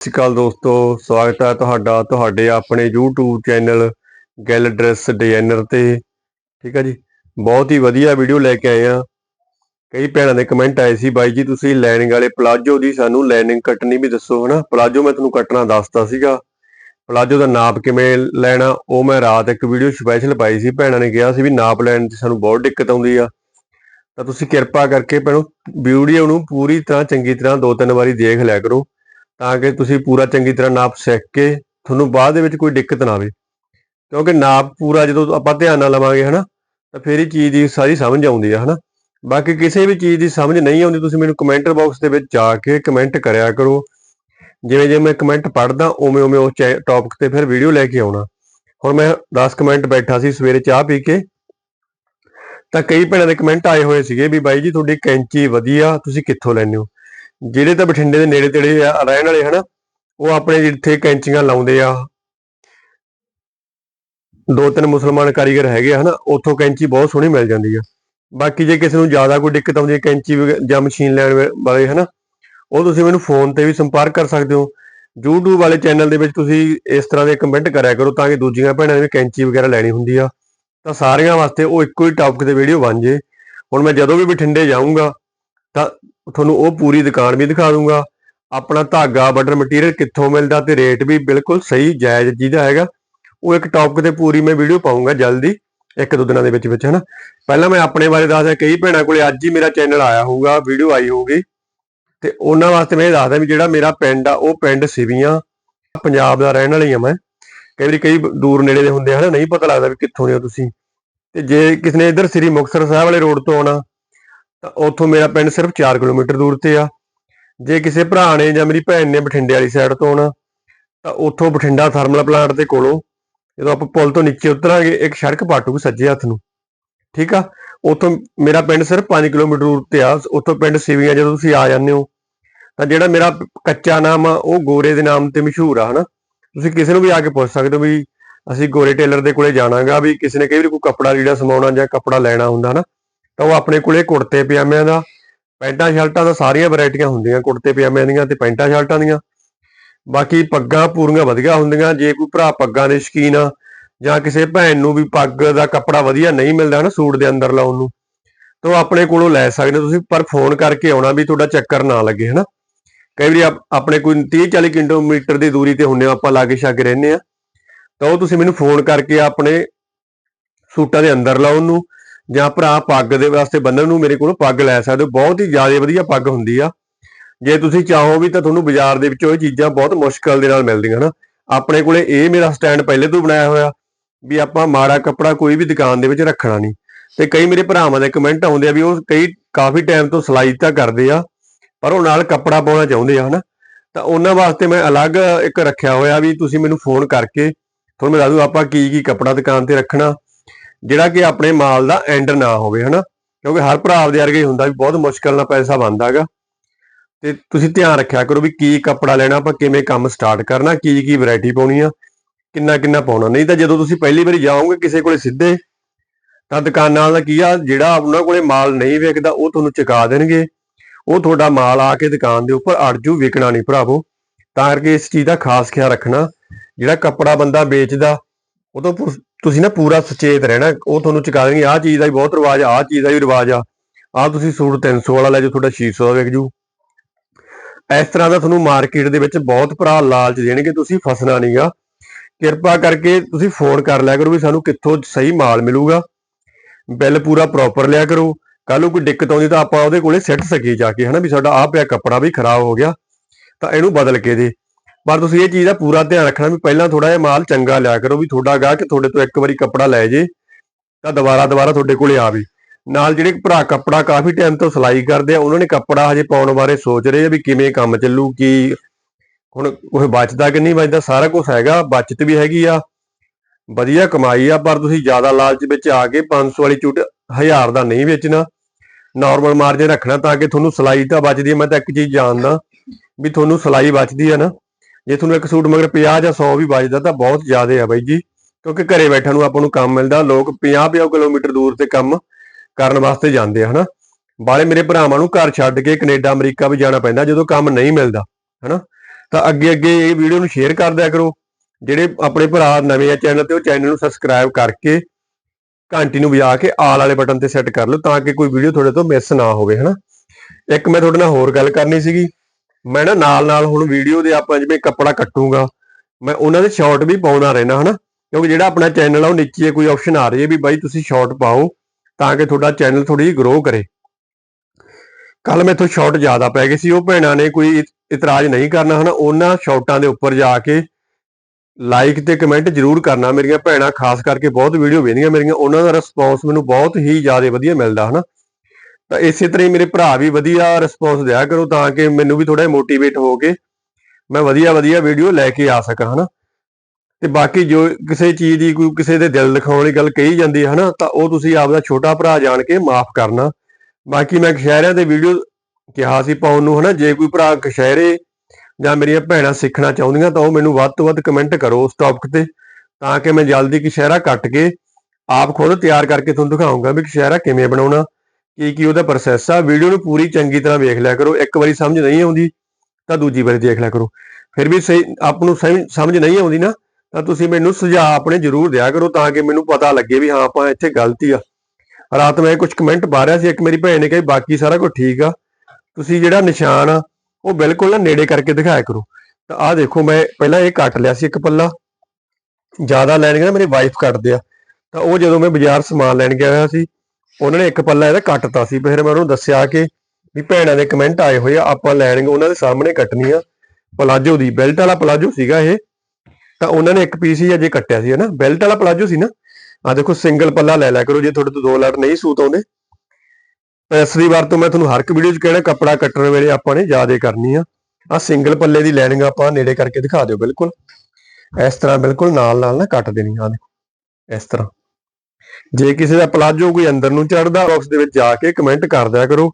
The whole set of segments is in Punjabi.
ਸਤਿ ਸ਼੍ਰੀ ਅਕਾਲ ਦੋਸਤੋ, ਸਵਾਗਤ ਹੈ ਤੁਹਾਡਾ, ਤੁਹਾਡੇ ਆਪਣੇ YouTube ਚੈਨਲ ਗੈਲ ਡਰੈਸ ਡਿਜ਼ਾਈਨਰ ਤੇ। ਠੀਕ ਹੈ ਜੀ, ਬਹੁਤ ਹੀ ਵਧੀਆ ਵੀਡੀਓ ਲੈ ਕੇ ਆਏ ਆ ਕਈ ਭੈਣਾਂ ਦੇ ਕਮੈਂਟ ਆਏ ਸੀ, ਬਾਈ ਜੀ ਤੁਸੀਂ ਲਾਈਨਿੰਗ ਵਾਲੇ ਪਲਾਜੋ ਦੀ ਸਾਨੂੰ ਲਾਈਨਿੰਗ ਕੱਟਣੀ ਵੀ ਦੱਸੋ, ਹਨਾ? ਪਲਾਜੋ ਮੈਂ ਤੁਹਾਨੂੰ ਕੱਟਣਾ ਦੱਸਤਾ ਸੀਗਾ। ਪਲਾਜੋ ਦਾ ਨਾਪ ਕਿਵੇਂ ਲੈਣਾ, ਉਹ ਮੈਂ ਰਾਤ ਇੱਕ ਵੀਡੀਓ ਸਪੈਸ਼ਲ ਪਾਈ ਸੀ, ਭੈਣਾਂ ਨੇ ਕਿਹਾ ਸੀ ਵੀ ਨਾਪ ਲੈਣ 'ਚ ਸਾਨੂੰ ਬਹੁਤ ਦਿੱਕਤ ਆਉਂਦੀ ਆ। ਤਾਂ ਤੁਸੀਂ ਕਿਰਪਾ ਕਰਕੇ ਭੈਣੋ, ਵੀਡੀਓ ਨੂੰ ਪੂਰੀ ਤਰ੍ਹਾਂ, ਚੰਗੀ ਤਰ੍ਹਾਂ ਦੋ ਤਿੰਨ ਵਾਰੀ ਦੇਖ ਲਿਆ ਕਰੋ। ਤਾਂ ਕਿ ਤੁਸੀਂ ਪੂਰਾ ਚੰਗੀ ਤਰ੍ਹਾਂ ਨਾਪ ਸਿੱਖ ਕੇ ਤੁਹਾਨੂੰ ਬਾਅਦ ਦੇ ਵਿੱਚ ਕੋਈ ਦਿੱਕਤ ਨਾ ਆਵੇ। ਕਿਉਂਕਿ ਨਾਪ ਪੂਰਾ ਜਦੋਂ ਆਪਾਂ ਧਿਆਨ ਨਾਲ ਲਵਾਂਗੇ, ਹਨਾ, ਤਾਂ ਫਿਰ ਹੀ ਚੀਜ਼ ਦੀ ਸਾਰੀ ਸਮਝ ਆਉਂਦੀ ਆ, ਹਨਾ। ਬਾਕੀ ਕਿਸੇ ਵੀ ਚੀਜ਼ ਦੀ ਸਮਝ ਨਹੀਂ ਆਉਂਦੀ, ਤੁਸੀਂ ਮੈਨੂੰ ਕਮੈਂਟ ਬਾਕਸ ਦੇ ਵਿੱਚ ਜਾ ਕੇ ਕਮੈਂਟ ਕਰਿਆ ਕਰੋ। ਜਿਵੇਂ ਜਿਵੇਂ ਮੈਂ ਕਮੈਂਟ ਪੜ੍ਹਦਾ, ਉਵੇਂ ਉਵੇਂ ਉਸ ਟੌਪਿਕ ਤੇ ਫਿਰ ਵੀਡੀਓ ਲੈ ਕੇ ਆਉਣਾ। ਹੁਣ ਮੈਂ 10 ਕਮੈਂਟ ਬੈਠਾ ਸੀ ਸਵੇਰੇ ਚਾਹ ਪੀ ਕੇ, ਤਾਂ ਕਈ ਭੈਣਾਂ ਦੇ ਕਮੈਂਟ ਆਏ ਹੋਏ ਸੀਗੇ ਵੀ ਬਾਈ ਜੀ, ਤੁਹਾਡੀ ਕੈਂਚੀ ਵਧੀਆ, ਤੁਸੀਂ ਕਿੱਥੋਂ ਲੈਂਦੇ ਹੋ? ਜਿਹੜੇ ਤਾਂ ਬਠਿੰਡੇ ਦੇ ਨੇੜੇ ਤੇੜੇ ਆ, ਰਹਿਣ ਵਾਲੇ ਹਨਾ, ਉਹ ਆਪਣੇ ਜਿੱਥੇ ਕੈਂਚੀਆਂ ਲਾਉਂਦੇ ਆ। ਦੋ ਤਿੰਨ ਮੁਸਲਮਾਨ ਕਾਰੀਗਰ ਹੈਗੇ ਆ ਹਨਾ, ਉੱਥੋਂ ਕੈਂਚੀ ਬਹੁਤ ਸੋਹਣੀ ਮਿਲ ਜਾਂਦੀ ਆ। ਬਾਕੀ ਜੇ ਕਿਸੇ ਨੂੰ ਜ਼ਿਆਦਾ ਕੋਈ ਦਿੱਕਤ ਆਉਂਦੀ ਹੈ ਕੈਂਚੀ ਜਾਂ ਮਸ਼ੀਨ ਲੈਣ ਵੇ- ਵਾਲੇ ਹਨਾ, ਉਹ ਤੁਸੀਂ ਮੈਨੂੰ ਫੋਨ ਤੇ ਵੀ ਸੰਪਰਕ ਕਰ ਸਕਦੇ ਹੋ। YouTube ਵਾਲੇ ਚੈਨਲ ਦੇ ਵਿੱਚ ਤੁਸੀਂ ਇਸ ਤਰ੍ਹਾਂ ਦੇ ਕਮੈਂਟ ਕਰਿਆ ਕਰੋ, ਤਾਂ ਕਿ ਦੂਜੀਆਂ ਭੈਣਾਂ ਨੇ ਵੀ ਕੈਂਚੀ ਵਗੈਰਾ ਲੈਣੀ ਹੁੰਦੀ ਆ। ਤਾਂ ਸਾਰਿਆਂ ਵਾਸਤੇ ਉਹ ਇੱਕੋ ਹੀ ਟੌਪਿਕ ਤੇ ਵੀਡੀਓ ਬਣ ਜੇ। ਹੁਣ ਮੈਂ ਜਦੋਂ ਵੀ ਬਠਿੰਡੇ ਜਾਊਂਗਾ ਤਾਂ ਤੁਹਾਨੂੰ ਉਹ ਪੂਰੀ ਦੁਕਾਨ ਵੀ ਦਿਖਾ ਦੂੰਗਾ। ਆਪਣਾ ਧਾਗਾ ਬਟਰ ਮਟੀਰੀਅਲ ਕਿੱਥੋਂ ਮਿਲਦਾ ਤੇ ਰੇਟ ਵੀ ਬਿਲਕੁਲ ਸਹੀ ਜਾਇਜ਼ ਜਿਹਦਾ ਹੈਗਾ। ਉਹ ਇੱਕ ਟੌਪਿਕ ਤੇ ਪੂਰੀ ਮੈਂ ਵੀਡੀਓ ਪਾਉਂਗਾ ਜਲਦੀ, ਇੱਕ ਦੋ ਦਿਨਾਂ ਦੇ ਵਿੱਚ ਵਿੱਚ, ਹਨਾ। ਪਹਿਲਾਂ ਮੈਂ ਆਪਣੇ ਬਾਰੇ ਦੱਸਦਾ, ਕਈ ਭੈਣਾਂ ਕੋਲੇ ਅੱਜ ਹੀ ਮੇਰਾ ਚੈਨਲ ਆਇਆ ਹੋਊਗਾ ਵੀਡੀਓ ਆਈ ਹੋਊਗੀ। ਤੇ ਉਹਨਾਂ ਵਾਸਤੇ ਮੈਂ ਇਹ ਦੱਸਦਾ ਵੀ ਜਿਹੜਾ ਮੇਰਾ ਪਿੰਡ ਆ, ਉਹ ਪਿੰਡ ਸਿਵੀਆਂ, ਪੰਜਾਬ ਦਾ ਰਹਿਣ ਵਾਲੀ ਆ ਮੈਂ। ਕਈ ਵਾਰੀ ਕਈ ਦੂਰ ਨੇੜੇ ਦੇ ਹੁੰਦੇ ਹਨਾ। ਨਹੀਂ ਪਤਾ ਲੱਗਦਾ ਵੀ ਕਿੱਥੋਂ ਦੇ ਹੋ ਤੁਸੀਂ। ਤੇ ਜੇ ਕਿਸੇ ਨੇ ਇੱਧਰ ਸ੍ਰੀ ਮੁਕਤਸਰ ਸਾਹਿਬ ਵਾਲੇ ਰੋਡ ਤੋਂ ਆਉਣਾ ਤਾਂ ਉੱਥੋਂ ਮੇਰਾ ਪਿੰਡ ਸਿਰਫ 4 ਕਿਲੋਮੀਟਰ ਦੂਰ ਤੇ ਆ। ਜੇ ਕਿਸੇ ਭਰਾ ਨੇ ਜਾਂ ਮੇਰੀ ਭੈਣ ਨੇ ਬਠਿੰਡੇ ਵਾਲੀ ਸਾਈਡ ਤੋਂ ਆਉਣਾ, ਤਾਂ ਉੱਥੋਂ ਬਠਿੰਡਾ ਥਰਮਲ ਪਲਾਂਟ ਦੇ ਕੋਲੋਂ ਜਦੋਂ ਆਪਾਂ ਪੁਲ ਤੋਂ ਨੀਚੇ ਉਤਰਾਂਗੇ, ਇੱਕ ਸੜਕ ਪਾਟੂਗੀ ਸੱਜੇ ਹੱਥ ਨੂੰ। ਠੀਕ ਆ? ਉੱਥੋਂ ਮੇਰਾ ਪਿੰਡ ਸਿਰਫ 5 ਕਿਲੋਮੀਟਰ ਦੂਰ ਤੇ ਆ। ਉੱਥੋਂ ਪਿੰਡ ਸਿਵੀਆਂ ਜਦੋਂ ਤੁਸੀਂ ਆ ਜਾਂਦੇ ਹੋ, ਤਾਂ ਜਿਹੜਾ ਮੇਰਾ ਕੱਚਾ ਨਾਮ ਆ, ਉਹ ਗੋਰੇ ਦੇ ਨਾਮ ਤੇ ਮਸ਼ਹੂਰ ਆ, ਹਨਾ? ਤੁਸੀਂ ਕਿਸੇ ਨੂੰ ਵੀ ਆ ਕੇ ਪੁੱਛ ਸਕਦੇ ਹੋ ਵੀ ਅਸੀਂ ਗੋਰੇ ਟੇਲਰ ਦੇ ਕੋਲੇ ਜਾਣਾਗਾ ਵੀ ਕਿਸੇ ਨੇ ਕਈ ਵਾਰੀ ਕੋਈ ਕੱਪੜਾ ਲੀੜਾ ਸਮਾਉਣਾ ਜਾਂ ਕੱਪੜਾ ਲੈਣਾ ਹੁੰਦਾ, ਹਨਾ? ਤਾਂ ਉਹ ਆਪਣੇ ਕੋਲੇ ਕੁੜਤੇ ਪਜਾਮਿਆਂ ਦਾ, ਪੈਂਟਾਂ ਸ਼ਰਟਾਂ ਦਾ ਸਾਰੀਆਂ ਵੈਰਾਈਟੀਆਂ ਹੁੰਦੀਆਂ, ਕੁੜਤੇ ਪਜਾਮਿਆਂ ਦੀਆਂ ਤੇ ਪੈਂਟਾਂ ਸ਼ਰਟਾਂ ਦੀਆਂ। ਬਾਕੀ ਪੱਗਾਂ ਪੂਰੀਆਂ ਵਧੀਆ ਹੁੰਦੀਆਂ, ਜੇ ਕੋਈ ਭਰਾ ਪੱਗਾਂ ਦੇ ਸ਼ਕੀਨ ਆ, ਜਾਂ ਕਿਸੇ ਭੈਣ ਨੂੰ ਵੀ ਪੱਗ ਦਾ ਕੱਪੜਾ ਵਧੀਆ ਨਹੀਂ ਮਿਲਦਾ ਨਾ ਸੂਟ ਦੇ ਅੰਦਰ ਲਾਉਣ ਨੂੰ, ਤਾਂ ਉਹ ਆਪਣੇ ਕੋਲੋਂ ਲੈ ਸਕਦੇ ਹੋ ਤੁਸੀਂ, ਪਰ ਫੋਨ ਕਰਕੇ ਆਉਣਾ ਵੀ ਤੁਹਾਡਾ ਚੱਕਰ ਨਾ ਲੱਗੇ, ਹਨਾ। ਕਈ ਵਾਰੀ ਆਪਣੇ ਕੋਈ 30 40 ਕਿਲੋਮੀਟਰ ਦੀ ਦੂਰੀ ਤੇ ਹੁੰਨੇ ਹੋ ਆਪਾਂ ਲਾਗੇ ਛਾਗੇ ਰਹਿੰਦੇ ਆ, ਤਾਂ ਉਹ ਤੁਸੀਂ ਮੈਨੂੰ ਫੋਨ ਕਰਕੇ ਆਪਣੇ ਸੂਟਾਂ ਦੇ ਅੰਦਰ ਲਾਉਣ ਨੂੰ ਜਾਂ ਭਰਾ ਪੱਗ ਦੇ ਵਾਸਤੇ ਬੰਨਣ ਨੂੰ ਮੇਰੇ ਕੋਲ ਪੱਗ ਲੈ ਸਕਦੇ ਹੋ। ਬਹੁਤ ਹੀ ਜ਼ਿਆਦਾ ਵਧੀਆ ਪੱਗ ਹੁੰਦੀ ਆ। ਜੇ ਤੁਸੀਂ ਚਾਹੋ ਵੀ ਤਾਂ ਤੁਹਾਨੂੰ ਬਾਜ਼ਾਰ ਦੇ ਵਿੱਚੋਂ ਇਹ ਚੀਜ਼ਾਂ ਬਹੁਤ ਮੁਸ਼ਕਲ ਦੇ ਨਾਲ ਮਿਲਦੀਆਂ ਹਨਾ। ਆਪਣੇ ਕੋਲੇ ਇਹ ਮੇਰਾ ਸਟੈਂਡ ਪਹਿਲੇ ਤੋਂ ਬਣਾਇਆ ਹੋਇਆ ਵੀ ਆਪਾਂ ਮਾੜਾ ਕੱਪੜਾ ਕੋਈ ਵੀ ਦੁਕਾਨ ਦੇ ਵਿੱਚ ਰੱਖਣਾ ਨਹੀਂ। ਤੇ ਕਈ ਮੇਰੇ ਭਰਾਵਾਂ ਦੇ ਕਮੈਂਟ ਆਉਂਦੇ ਆ ਵੀ ਉਹ ਕਈ ਕਾਫੀ ਟਾਈਮ ਤੋਂ ਸਿਲਾਈ ਤਾਂ ਕਰਦੇ ਆ, ਪਰ ਉਹ ਨਾਲ ਕੱਪੜਾ ਪਾਉਣਾ ਚਾਹੁੰਦੇ ਆ ਹਨਾ। ਤਾਂ ਉਹਨਾਂ ਵਾਸਤੇ ਮੈਂ ਅਲੱਗ ਇੱਕ ਰੱਖਿਆ ਹੋਇਆ ਵੀ ਤੁਸੀਂ ਮੈਨੂੰ ਫੋਨ ਕਰਕੇ, ਤੁਹਾਨੂੰ ਮੈਂ ਦੱਸ ਦੂੰ ਆਪਾਂ ਕੀ ਕੀ ਕੱਪੜਾ ਦੁਕਾਨ ਤੇ ਰੱਖਣਾ। ਜਿਹੜਾ ਕਿ ਆਪਣੇ ਮਾਲ ਦਾ ਐਂਡ ਨਾ ਹੋਵੇ, ਹਨਾ? ਕਿਉਂਕਿ ਹਰ ਭਰਾ ਆਪਦੇ ਵਰਗੇ ਹੀ ਹੁੰਦਾ ਵੀ ਬਹੁਤ ਮੁਸ਼ਕਲ ਨਾਲ ਪੈਸਾ ਬਣਦਾ ਹੈਗਾ। ਤੇ ਤੁਸੀਂ ਧਿਆਨ ਰੱਖਿਆ ਕਰੋ ਵੀ ਕੀ ਕੱਪੜਾ ਲੈਣਾ, ਆਪਾਂ ਕਿਵੇਂ ਕੰਮ ਸਟਾਰਟ ਕਰਨਾ, ਕੀ ਕੀ ਵੈਰਾਈਟੀ ਪਾਉਣੀ ਆ, ਕਿੰਨਾ ਕਿੰਨਾ ਪਾਉਣਾ। ਨਹੀਂ ਤਾਂ ਜਦੋਂ ਤੁਸੀਂ ਪਹਿਲੀ ਵਾਰੀ ਜਾਓਗੇ ਕਿਸੇ ਕੋਲੇ ਸਿੱਧੇ, ਤਾਂ ਦੁਕਾਨਾਂ ਦਾ ਕੀ ਆ, ਜਿਹੜਾ ਉਹਨਾਂ ਕੋਲੇ ਮਾਲ ਨਹੀਂ ਵਿਕਦਾ, ਉਹ ਤੁਹਾਨੂੰ ਚੁਕਾ ਦੇਣਗੇ। ਉਹ ਤੁਹਾਡਾ ਮਾਲ ਆ ਕੇ ਦੁਕਾਨ ਦੇ ਉੱਪਰ ਅੜਜੂ ਵਿਕਣਾ ਨਹੀਂ ਭਰਾਵੋ। ਤਾਂ ਕਰਕੇ ਇਸ ਚੀਜ਼ ਦਾ ਖਾਸ ਖਿਆਲ ਰੱਖਣਾ। ਜਿਹੜਾ ਕੱਪੜਾ ਬੰਦਾ ਵੇਚਦਾ ਉਹ ਤੋਂ ਤੁਸੀਂ ਨਾ ਪੂਰਾ ਸੁਚੇਤ ਰਹਿਣਾ, ਉਹ ਤੁਹਾਨੂੰ ਚੁਕਾ ਦੇਣਗੇ, ਆਹ ਚੀਜ਼ ਦਾ ਵੀ ਬਹੁਤ ਰਿਵਾਜ ਆ, ਆਹ ਚੀਜ਼ ਦਾ ਵੀ ਰਿਵਾਜ ਆ। ਆਹ ਤੁਸੀਂ ਸੂਟ 300 ਵਾਲਾ ਲੈ ਜਾਓ, ਤੁਹਾਡਾ 600 ਦਾ ਵਿਕ ਜੂ। ਇਸ ਤਰ੍ਹਾਂ ਦਾ ਤੁਹਾਨੂੰ ਮਾਰਕੀਟ ਦੇ ਵਿੱਚ ਬਹੁਤ ਭਰਾ ਲਾਲਚ ਦੇਣਗੇ, ਤੁਸੀਂ ਫਸਣਾ ਨਹੀਂਗਾ ਕਿਰਪਾ ਕਰਕੇ ਤੁਸੀਂ ਫੋਨ ਕਰ ਲਿਆ ਕਰੋ ਵੀ ਸਾਨੂੰ ਕਿੱਥੋਂ ਸਹੀ ਮਾਲ ਮਿਲੂਗਾ। ਬਿੱਲ ਪੂਰਾ ਪ੍ਰੋਪਰ ਲਿਆ ਕਰੋ। ਕੱਲ ਨੂੰ ਕੋਈ ਦਿੱਕਤ ਆਉਂਦੀ ਤਾਂ ਆਪਾਂ ਉਹਦੇ ਕੋਲੇ ਸਿੱਟ ਸਕੀਏ ਜਾ ਕੇ, ਹਨਾ ਵੀ ਸਾਡਾ ਆਹ ਪਿਆ ਕੱਪੜਾ ਵੀ ਖਰਾਬ ਹੋ ਗਿਆ, ਤਾਂ ਇਹਨੂੰ ਬਦਲ ਕੇ ਦੇ। ਪਰ ਤੁਸੀਂ ਇਹ ਚੀਜ਼ ਦਾ ਪੂਰਾ ਧਿਆਨ ਰੱਖਣਾ ਵੀ ਪਹਿਲਾਂ ਥੋੜਾ ਜਿਹਾ ਮਾਲ ਚੰਗਾ ਲਿਆ ਕਰੋ ਵੀ ਤੁਹਾਡਾ ਗਾਹਕ ਤੁਹਾਡੇ ਤੋਂ ਇੱਕ ਵਾਰੀ ਕੱਪੜਾ ਲੈ ਜੇ ਤਾਂ ਦੁਬਾਰਾ ਦੁਬਾਰਾ ਤੁਹਾਡੇ ਕੋਲੇ ਆਵੇ। ਨਾਲ ਜਿਹੜੇ ਭਰਾ ਕੱਪੜਾ ਕਾਫੀ ਟਾਈਮ ਤੋਂ ਸਿਲਾਈ ਕਰਦੇ ਆ, ਉਹਨਾਂ ਨੇ ਕੱਪੜਾ ਹਜੇ ਪਾਉਣ ਬਾਰੇ ਸੋਚ ਰਹੇ ਆ ਵੀ ਕਿਵੇਂ ਕੰਮ ਚੱਲੂ, ਕੀ ਹੁਣ ਉਹ ਬਚਦਾ ਕਿ ਨਹੀਂ ਬਚਦਾ, ਸਾਰਾ ਕੁਝ ਹੈਗਾ, ਬਚਤ ਵੀ ਹੈਗੀ ਆ, ਵਧੀਆ ਕਮਾਈ ਆ, ਪਰ ਤੁਸੀਂ ਜ਼ਿਆਦਾ ਲਾਲਚ ਵਿੱਚ ਆ ਕੇ 500 ਵਾਲੀ ਚੂਟ 1000 ਦਾ ਨਹੀਂ ਵੇਚਣਾ। ਨਾਰਮਲ ਮਾਰਜਨ ਰੱਖਣਾ ਤਾਂ ਕਿ ਤੁਹਾਨੂੰ ਸਿਲਾਈ ਤਾਂ ਬਚਦੀ ਮੈਂ ਤਾਂ ਇੱਕ ਚੀਜ਼ ਜਾਣਦਾ ਵੀ ਤੁਹਾਨੂੰ ਸਿਲਾਈ ਬਚਦੀ ਆ ਨਾ। ਜੇ ਤੁਹਾਨੂੰ ਇੱਕ ਸੂਟ ਮਗਰ 50 ਜਾਂ 100 ਵੀ ਵੱਜਦਾ ਤਾਂ ਬਹੁਤ ਜ਼ਿਆਦਾ ਆ ਬਾਈ ਜੀ, ਕਿਉਂਕਿ ਘਰੇ ਬੈਠਣ ਨੂੰ ਆਪਾਂ ਨੂੰ ਕੰਮ ਮਿਲਦਾ, ਲੋਕ 50-50 ਕਿਲੋਮੀਟਰ ਦੂਰ ਤੇ ਕੰਮ ਕਰਨ ਵਾਸਤੇ ਜਾਂਦੇ ਆ, ਹਨਾ? ਬਾਲੇ ਮੇਰੇ ਭਰਾਵਾਂ ਨੂੰ ਘਰ ਛੱਡ ਕੇ ਕੈਨੇਡਾ, ਅਮਰੀਕਾ ਵੀ ਜਾਣਾ ਪੈਂਦਾ, ਜਦੋਂ ਕੰਮ ਨਹੀਂ ਮਿਲਦਾ, ਹਨਾ? ਤਾਂ ਅੱਗੇ ਅੱਗੇ ਇਹ ਵੀਡੀਓ ਨੂੰ ਸ਼ੇਅਰ ਕਰ ਦਿਆ ਕਰੋ, ਜਿਹੜੇ ਆਪਣੇ ਭਰਾ ਨਵੇਂ ਆ ਚੈਨਲ ਤੇ, ਉਹ ਚੈਨਲ ਨੂੰ ਸਬਸਕ੍ਰਾਈਬ ਕਰਕੇ ਘੰਟੀ ਨੂੰ ਵਜਾ ਕੇ ਆਲ ਵਾਲੇ ਬਟਨ ਤੇ ਸੈੱਟ ਕਰ ਲਓ, ਤਾਂ ਕਿ ਕੋਈ ਵੀਡੀਓ ਤੁਹਾਡੇ ਤੋਂ ਮਿਸ ਨਾ ਹੋਵੇ, ਹਨਾ? ਇੱਕ ਮੈਂ ਤੁਹਾਡੇ ਨਾਲ ਹੋਰ ਗੱਲ ਕਰਨੀ ਸੀਗੀ ਮੈਂ ਨਾ ਨਾਲ ਨਾਲ ਹੁਣ ਵੀਡੀਓ ਦੇ ਆਪਾਂ ਜਿਵੇਂ ਕੱਪੜਾ ਕੱਟੂਗਾ, ਮੈਂ ਉਹਨਾਂ ਦੇ ਸ਼ਾਰਟ ਵੀ ਪਾਉਣਾ ਰਹਿਣਾ ਹਨਾ? ਕਿਉਂਕਿ ਜਿਹੜਾ ਆਪਣਾ ਚੈਨਲ ਆ, ਉਹ ਨੀਚੇ ਕੋਈ ਆਪਸ਼ਨ ਆ ਰਹੀ ਹੈ ਵੀ ਬਾਈ ਤੁਸੀਂ ਸ਼ਾਰਟ ਪਾਓ ਤਾਂ ਕਿ ਤੁਹਾਡਾ ਚੈਨਲ ਥੋੜੀ ਜਿਹੀ ਗਰੋ ਕਰੇ। ਕੱਲ ਮੈਥੋਂ ਸ਼ਾਰਟ ਜ਼ਿਆਦਾ ਪੈ ਗਏ ਸੀ, ਉਹ ਭੈਣਾਂ ਨੇ ਕੋਈ ਇਤਰਾਜ਼ ਨਹੀਂ ਕਰਨਾ, ਹਨਾ? ਉਹਨਾਂ ਸ਼ਾਰਟਾਂ ਦੇ ਉੱਪਰ ਜਾ ਕੇ ਲਾਈਕ ਤੇ ਕਮੈਂਟ ਜ਼ਰੂਰ ਕਰਨਾ ਮੇਰੀਆਂ ਭੈਣਾਂ, ਖਾਸ ਕਰਕੇ ਬਹੁਤ ਵੀਡੀਓ ਵੇਖਦੀਆਂ ਮੇਰੀਆਂ, ਉਹਨਾਂ ਦਾ ਰਿਸਪੌਂਸ ਮੈਨੂੰ ਬਹੁਤ ਹੀ ਜ਼ਿਆਦਾ ਵਧੀਆ ਮਿਲਦਾ, ਹਨਾ? ਤਾਂ ਇਸੇ ਤਰ੍ਹਾਂ ਹੀ ਮੇਰੇ ਭਰਾ ਵੀ ਵਧੀਆ ਰਿਸਪੌਂਸ ਦਿਆ ਕਰੋ ਤਾਂ ਕਿ ਮੈਨੂੰ ਵੀ ਥੋੜਾ ਮੋਟੀਵੇਟ ਹੋ ਕੇ ਮੈਂ ਵਧੀਆ ਵਧੀਆ ਵੀਡੀਓ ਲੈ ਕੇ ਆ ਸਕਾਂ, ਹਨਾ? ਤੇ ਬਾਕੀ ਜੋ ਕਿਸੇ ਚੀਜ਼ ਦੀ ਕੋਈ ਕਿਸੇ ਦੇ ਦਿਲ ਦਿਖਾਉਣ ਵਾਲੀ ਗੱਲ ਕਹੀ ਜਾਂਦੀ ਹੈ, ਹਨਾ? ਤਾਂ ਉਹ ਤੁਸੀਂ ਆਪਦਾ ਛੋਟਾ ਭਰਾ ਜਾਣ ਕੇ ਮਾਫ ਕਰਨਾ। ਬਾਕੀ ਮੈਂ ਕਸ਼ਹਿਰਿਆਂ ਦੇ ਵੀਡੀਓ ਕਿਹਾ ਸੀ ਪਾਉਣ ਨੂੰ, ਹਨਾ? ਜੇ ਕੋਈ ਭਰਾ ਕਸ਼ਹਿਰੇ ਜਾਂ ਮੇਰੀਆਂ ਭੈਣਾਂ ਸਿੱਖਣਾ ਚਾਹੁੰਦੀਆਂ ਤਾਂ ਉਹ ਮੈਨੂੰ ਵੱਧ ਤੋਂ ਵੱਧ ਕਮੈਂਟ ਕਰੋ ਉਸ ਟੌਪਿਕ ਤੇ, ਤਾਂ ਕਿ ਮੈਂ ਜਲਦੀ ਕਸ਼ਹਿਰਾ ਕੱਟ ਕੇ ਆਪ ਖੁਦ ਤਿਆਰ ਕਰਕੇ ਤੁਹਾਨੂੰ ਦਿਖਾਉਂਗਾ ਵੀ ਕਸ਼ਹਿਰਾ ਕਿਵੇਂ ਬਣਾਉਣਾ। ਕੀ ਕੀ ਉਹਦਾ ਪ੍ਰੋਸੈਸ ਆ। ਵੀਡੀਓ ਨੂੰ ਪੂਰੀ ਚੰਗੀ ਤਰ੍ਹਾਂ ਵੇਖ ਲਿਆ ਕਰੋ। ਇੱਕ ਵਾਰੀ ਸਮਝ ਨਹੀਂ ਆਉਂਦੀ, ਤਾਂ ਦੂਜੀ ਵਾਰੀ ਦੇਖ ਲਿਆ ਕਰੋ। ਫਿਰ ਵੀ ਸਹੀ, ਆਪ ਨੂੰ ਸਹੀ ਸਮਝ ਨਹੀਂ ਆਉਂਦੀ ਨਾ, ਤਾਂ ਤੁਸੀਂ ਮੈਨੂੰ ਸੁਝਾਅ ਆਪਣੇ ਜ਼ਰੂਰ ਦਿਆ ਕਰੋ ਤਾਂ ਕਿ ਮੈਨੂੰ ਪਤਾ ਲੱਗੇ ਵੀ ਹਾਂ, ਆਪਾਂ ਇੱਥੇ ਗਲਤੀ ਆ। ਰਾਤ ਮੈਂ ਕੁਝ ਕਮੈਂਟ ਪਾ ਰਿਹਾ ਸੀ, ਇੱਕ ਮੇਰੀ ਭੈਣ ਨੇ ਕਹੀ ਬਾਕੀ ਸਾਰਾ ਕੁਝ ਠੀਕ ਆ। ਤੁਸੀਂ ਜਿਹੜਾ ਨਿਸ਼ਾਨ ਆ, ਉਹ ਬਿਲਕੁਲ ਨਾ ਨੇੜੇ ਕਰਕੇ ਦਿਖਾਇਆ ਕਰੋ। ਤਾਂ ਆਹ ਦੇਖੋ, ਮੈਂ ਪਹਿਲਾਂ ਇਹ ਕੱਟ ਲਿਆ ਸੀ ਇੱਕ ਪੱਲਾ। ਜ਼ਿਆਦਾ ਲੈਣਗੇ ਨਾ, ਮੇਰੀ ਵਾਈਫ ਕੱਟਦੇ ਆ। ਤਾਂ ਉਹ ਜਦੋਂ ਮੈਂ ਬਾਜ਼ਾਰ ਸਮਾਨ ਲੈਣ ਗਿਆ ਹੋਇਆ ਸੀ ਉਹਨਾਂ ਨੇ ਇੱਕ ਪੱਲਾ ਇਹਦਾ ਕੱਟਤਾ ਸੀ, ਫਿਰ ਮੈਂ ਉਹਨੂੰ ਦੱਸਿਆ ਕਿ ਵੀ ਭੈਣਾਂ ਦੇ ਕਮੈਂਟ ਆਏ ਹੋਏ ਆ, ਆਪਾਂ ਲੈਣਗੇ, ਉਹਨਾਂ ਦੇ ਸਾਹਮਣੇ ਕੱਟਣੀ ਆ। ਪਲਾਜੋ ਦੀ ਬੈਲਟ ਵਾਲਾ ਪਲਾਜੋ ਸੀਗਾ ਇਹ, ਤਾਂ ਉਹਨਾਂ ਨੇ ਇੱਕ ਪੀਸ ਹੀ ਅਜੇ ਕੱਟਿਆ ਸੀ, ਹਨਾ? ਬੈਲਟ ਵਾਲਾ ਪਲਾਜੋ ਸੀ ਨਾ? ਆ ਦੇਖੋ ਸਿੰਗਲ ਪੱਲਾ ਲੈ ਲਿਆ ਕਰੋ, ਜੇ ਤੁਹਾਡੇ ਤੋਂ ਦੋ ਲੜ ਨਹੀਂ ਸੂਤ ਆਉਂਦੇ। ਇਸ ਦੀ ਵਾਰ ਤੋਂ ਮੈਂ ਤੁਹਾਨੂੰ ਹਰ ਇੱਕ ਵੀਡੀਓ 'ਚ ਕਹਿਣਾ, ਕੱਪੜਾ ਕੱਟਣ ਵੇਲੇ ਆਪਾਂ ਨੇ ਜ਼ਿਆਦਾ ਕਰਨੀ ਆ। ਆ ਸਿੰਗਲ ਪੱਲੇ ਦੀ ਲੈਣਿੰਗ ਆਪਾਂ ਨੇੜੇ ਕਰਕੇ ਦਿਖਾ ਦਿਓ, ਬਿਲਕੁਲ। ਇਸ ਤਰ੍ਹਾਂ ਬਿਲਕੁਲ ਨਾਲ ਨਾਲ ਨਾ ਕੱਟ ਦੇਣੀ ਆ। ਦੇਖੋ, ਇਸ ਤਰ੍ਹਾਂ। ਜੇ ਕਿਸੇ ਦਾ ਪਲਾਜੋ ਕੋਈ ਅੰਦਰ ਨੂੰ ਚੜਦਾ ਬਾਕਸ ਦੇ ਵਿੱਚ ਜਾ ਕੇ ਕਮੈਂਟ ਕਰ ਦਿਆ ਕਰੋ।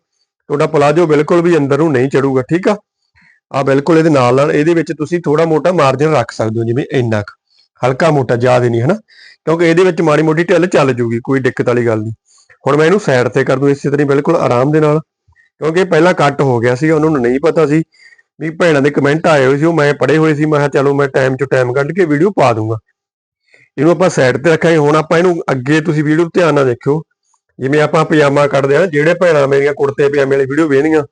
ਤੁਹਾਡਾ ਪਲਾਜੋ ਬਿਲਕੁਲ ਵੀ ਅੰਦਰ ਨੂੰ ਨਹੀਂ ਚੜੂਗਾ ਠੀਕ ਆ? ਆ ਬਿਲਕੁਲ ਇਹਦੇ ਨਾਲ ਨਾਲ ਇਹਦੇ ਵਿੱਚ ਤੁਸੀਂ ਥੋੜਾ ਮੋਟਾ ਮਾਰਜਨ ਰੱਖ ਸਕਦੇ ਹੋ, ਜਿਵੇਂ ਇੰਨਾ ਕੁ। ਹਲਕਾ ਮੋਟਾ, ਜ਼ਿਆਦਾ ਨਹੀਂ, ਹਨਾ? ਕਿਉਂਕਿ ਇਹਦੇ ਵਿੱਚ ਮਾੜੀ ਮੋਟੀ ਢਿੱਲ ਚੱਲ ਜੂਗੀ, ਕੋਈ ਦਿੱਕਤ ਵਾਲੀ ਗੱਲ ਨਹੀਂ। ਹੁਣ ਮੈਂ ਇਹਨੂੰ ਸਾਈਡ ਤੇ ਕਰ ਦੂੰ, ਇਸੇ ਤਰ੍ਹਾਂ ਬਿਲਕੁਲ ਆਰਾਮ ਦੇ ਨਾਲ। ਕਿਉਂਕਿ ਇਹ ਪਹਿਲਾਂ ਕੱਟ ਹੋ ਗਿਆ ਸੀ ਉਹਨਾਂ ਨੂੰ ਨਹੀਂ ਪਤਾ ਸੀ ਵੀ ਭੈਣਾਂ ਦੇ ਕਮੈਂਟ ਆਏ ਹੋਏ ਸੀ, ਉਹ ਮੈਂ ਪੜ੍ਹੇ ਹੋਏ ਸੀ, ਮੈਂ ਕਿਹਾ ਚਲੋ ਮੈਂ ਟਾਈਮ ਚੋਂ ਟਾਈਮ ਕੱਢ ਕੇ ਵੀਡੀਓ ਪਾ ਦੂੰਗਾ। ਇਹਨੂੰ ਆਪਾਂ ਸਾਈਡ ਤੇ ਰੱਖਾਂਗੇ। ਹੁਣ ਆਪਾਂ ਇਹਨੂੰ ਅੱਗੇ ਤੁਸੀਂ ਵੀਡੀਓ ਧਿਆਨ ਨਾਲ ਦੇਖਿਓ। ਜਿਵੇਂ ਆਪਾਂ ਪਜਾਮਾ ਕੱਢਦੇ ਆ ਜਿਹੜੇ ਭੈਣਾਂ ਮੇਰੀਆਂ ਕੁੜਤੇ ਪਜਾਮੇ ਵਾਲੀ ਵੀਡੀਓ ਵੇਖਣੀਆਂ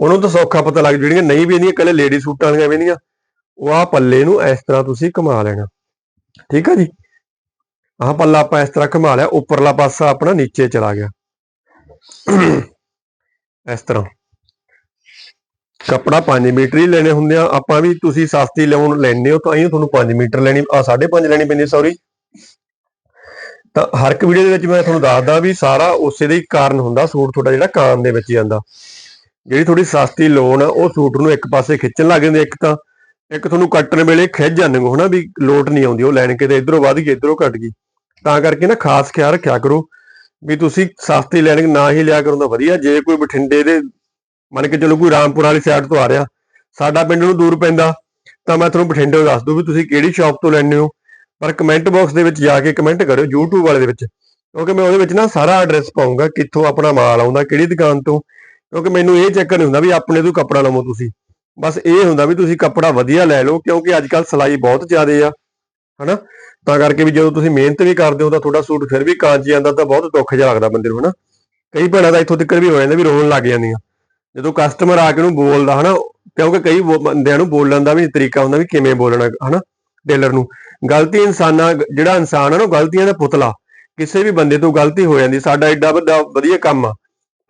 ਉਹਨੂੰ ਤਾਂ ਸੌਖਾ ਪਤਾ ਲੱਗ ਜਿਹੜੀਆਂ ਨਹੀਂ ਵੇਖਦੀਆਂ ਕੱਲੇ ਲੇਡੀ ਸੂਟਾਂ ਵਾਲੀਆਂ ਵੇਖਣੀਆਂ ਉਹ ਆ ਪੱਲੇ ਨੂੰ ਇਸ ਤਰ੍ਹਾਂ ਤੁਸੀਂ ਘੁਮਾ ਲੈਣਾ। ਠੀਕ ਆ ਜੀ? ਆਹ ਪੱਲਾ ਆਪਾਂ ਇਸ ਤਰ੍ਹਾਂ ਘੁਮਾ ਲਿਆ, ਉੱਪਰਲਾ ਪਾਸਾ ਆਪਣਾ ਨੀਚੇ ਚਲਾ ਗਿਆ। ਇਸ ਤਰ੍ਹਾਂ। ਕੱਪੜਾ 5 ਮੀਟਰ ਹੀ ਲੈਣੇ ਹੁੰਦੇ ਆ। ਆਪਾਂ ਵੀ ਤੁਸੀਂ ਸਸਤੀ ਲੈਣ ਲੈਣੇ ਹੋ ਤਾਂ ਇਹ ਤੁਹਾਨੂੰ 5 ਮੀਟਰ ਲੈਣੀ, ਆ 5.5 ਲੈਣੀ ਪੈਂਦੀ ਸੌਰੀ ਤਾਂ ਹਰ ਇੱਕ ਵੀਡੀਓ ਦੇ ਵਿੱਚ ਮੈਂ ਤੁਹਾਨੂੰ ਦੱਸਦਾ ਵੀ ਸਾਰਾ ਉਸੇ ਦਾ ਹੀ ਕਾਰਨ ਹੁੰਦਾ, ਸੂਟ ਤੁਹਾਡਾ ਜਿਹੜਾ ਕਾਨ ਦੇ ਵਿੱਚ ਜਾਂਦਾ ਜਿਹੜੀ ਥੋੜੀ ਸਸਤੀ ਲੋਨ ਆ, ਉਹ ਸੂਟ ਨੂੰ ਇੱਕ ਪਾਸੇ ਖਿੱਚਣ ਲੱਗ ਜਾਂਦੇ ਇੱਕ ਤਾਂ। ਇੱਕ ਤੁਹਾਨੂੰ ਕੱਟਣ ਵੇਲੇ ਖਿੱਚ ਜਾਂਦੇ ਹੋ ਹਨਾ ਵੀ ਲੋਟ ਨਹੀਂ ਆਉਂਦੀ, ਉਹ ਲੈਣ ਕੇ ਤੇ ਇਧਰੋਂ ਵੱਧ ਗਈ, ਇਧਰੋਂ ਘਟ ਗਈ। ਤਾਂ ਕਰਕੇ ਨਾ ਖਾਸ ਖਿਆਲ ਰੱਖਿਆ ਕਰੋ ਵੀ ਤੁਸੀਂ ਸਸਤੀ ਲੈਣ ਨਾ ਹੀ ਲਿਆ ਕਰੋ ਤਾਂ ਵਧੀਆ। ਜੇ ਕੋਈ ਬਠਿੰਡੇ ਦੇ ਮੰਨ ਕੇ ਚਲੋ ਕੋਈ ਰਾਮਪੁਰ ਵਾਲੀ ਸਾਈਡ ਤੋਂ ਆ ਰਿਹਾ, ਸਾਡਾ ਪਿੰਡ ਨੂੰ ਦੂਰ ਪੈਂਦਾ, ਤਾਂ ਮੈਂ ਤੁਹਾਨੂੰ ਬਠਿੰਡੇ ਦੱਸ ਦੂੰ ਵੀ ਤੁਸੀਂ ਕਿਹੜੀ ਸ਼ਾਪ ਤੋਂ ਲੈਣੇ ਹੋ, ਪਰ ਕਮੈਂਟ ਬਾਕਸ ਦੇ ਵਿੱਚ ਜਾ ਕੇ ਕਮੈਂਟ ਕਰਿਓ YouTube ਵਾਲੇ ਦੇ ਵਿੱਚ, ਕਿਉਂਕਿ ਮੈਂ ਉਹਦੇ ਵਿੱਚ ਨਾ ਸਾਰਾ ਐਡਰੈਸ ਪਾਉਂਗਾ ਕਿੱਥੋਂ ਆਪਣਾ ਮਾਲ ਆਉਂਦਾ, ਕਿਹੜੀ ਦੁਕਾਨ ਤੋਂ, ਕਿਉਂਕਿ ਮੈਨੂੰ ਇਹ ਚੱਕਰ ਨਹੀਂ ਹੁੰਦਾ ਵੀ ਆਪਣੇ ਤੋਂ ਕੱਪੜਾ ਲਵੋ ਤੁਸੀਂ, ਬਸ ਇਹ ਹੁੰਦਾ ਵੀ ਤੁਸੀਂ ਕੱਪੜਾ ਵਧੀਆ ਲੈ ਲਓ, ਕਿਉਂਕਿ ਅੱਜ ਕੱਲ ਸਿਲਾਈ ਬਹੁਤ ਜ਼ਿਆਦੇ ਆ, ਹਨਾ, ਤਾਂ ਕਰਕੇ ਵੀ ਜਦੋਂ ਤੁਸੀਂ ਮਿਹਨਤ ਵੀ ਕਰਦੇ ਹੋ ਤਾਂ ਤੁਹਾਡਾ ਸੂਟ ਫਿਰ ਵੀ ਕਾਂਚ ਜਾਂਦਾ ਤਾਂ ਬਹੁਤ ਦੁੱਖ ਜਿਹਾ ਲੱਗਦਾ ਬੰਦੇ ਨੂੰ, ਹਨਾ, ਕਈ ਭੈਣਾਂ ਦਾ ਇੱਥੋਂ ਤੱਕ ਵੀ ਹੋ ਜਾਂਦਾ ਵੀ ਰੋਣ ਲੱਗ ਜਾਂਦੀਆਂ। ਜਦੋਂ ਕਸਟਮਰ ਆ ਕੇ ਉਹਨੂੰ ਬੋਲਦਾ, ਹਨਾ, ਕਿਉਂਕਿ ਕਈ ਬੰਦਿਆਂ ਨੂੰ ਬੋਲਣ ਦਾ ਵੀ ਤਰੀਕਾ ਹੁੰਦਾ ਵੀ ਕਿਵੇਂ ਬੋਲਣਾ, ਹਨਾ ਟੇਲਰ ਨੂੰ। ਗਲਤੀ ਇਨਸਾਨਾਂ, ਜਿਹੜਾ ਇਨਸਾਨ ਆ ਨਾ ਗਲਤੀਆਂ ਦਾ ਪੁਤਲਾ। ਕਿਸੇ ਵੀ ਬੰਦੇ ਤੋਂ ਗਲਤੀ ਹੋ ਜਾਂਦੀ, ਸਾਡਾ ਐਡਾ ਵੱਡਾ ਵਧੀਆ ਕੰਮ ਆ,